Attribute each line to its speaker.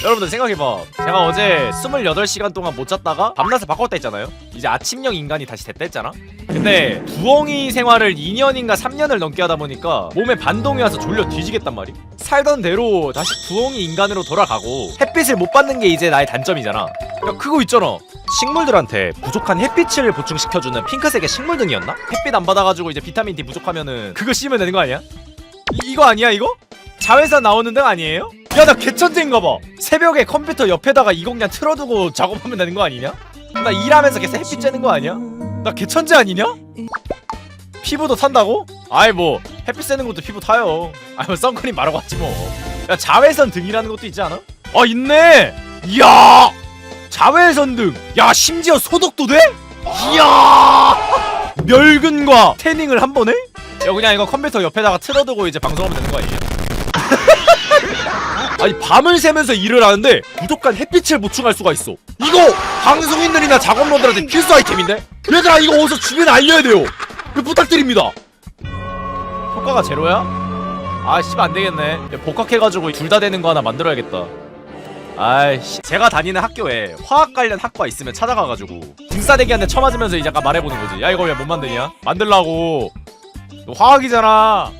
Speaker 1: 여러분들 생각해봐 제가 어제 28시간 동안 못 잤다가 밤낮을 바꿨다 했잖아요 이제 아침형 인간이 다시 됐다 했잖아 근데 부엉이 생활을 2년인가 3년을 넘게 하다 보니까 몸에 반동이 와서 졸려 뒤지겠단 말이 살던 대로 다시 부엉이 인간으로 돌아가고 햇빛을 못 받는 게 이제 나의 단점이잖아 그러니까 그거 있잖아 식물들한테 부족한 햇빛을 보충시켜주는 핑크색의 식물등이었나? 햇빛 안 받아가지고 이제 비타민 D 부족하면은 그거 씌우면 되는 거 아니야? 이, 이거 아니야 이거? 자회사 나오는 등 아니에요? 야 나 개천재인가 봐 새벽에 컴퓨터 옆에다가 이거 그냥 틀어두고 작업하면 되는 거 아니냐? 나 일하면서 계속 햇빛 쬐는 거 아니야? 나 개천재 아니냐? 피부도 탄다고? 아이 뭐 햇빛 쐬는 것도 피부 타요 아이 뭐 선크림 바르고 왔지 뭐야 자외선 등이라는 것도 있지 않아? 아 있네 이야 자외선 등 야 심지어 소독도 돼? 이야 멸근과 태닝을 한 번에? 야 그냥 이거 컴퓨터 옆에다가 틀어두고 이제 방송하면 되는 거 아니에요? 아니 밤을 새면서 일을 하는데 부족한 햇빛을 보충할 수가 있어. 이거 방송인들이나 작업러들한테 필수 아이템인데? 얘들아 이거 어디서 주변에 알려야 돼요. 부탁드립니다. 효과가 제로야? 아 씨발 안되겠네. 야, 복학해가지고 둘 다 되는 거 하나 만들어야겠다. 아이씨 제가 다니는 학교에 화학 관련 학과 있으면 찾아가가지고 등싸대기한테 쳐맞으면서 이제 약간 말해보는 거지. 야 이거 왜 못 만드냐? 만들라고. 이거 화학이잖아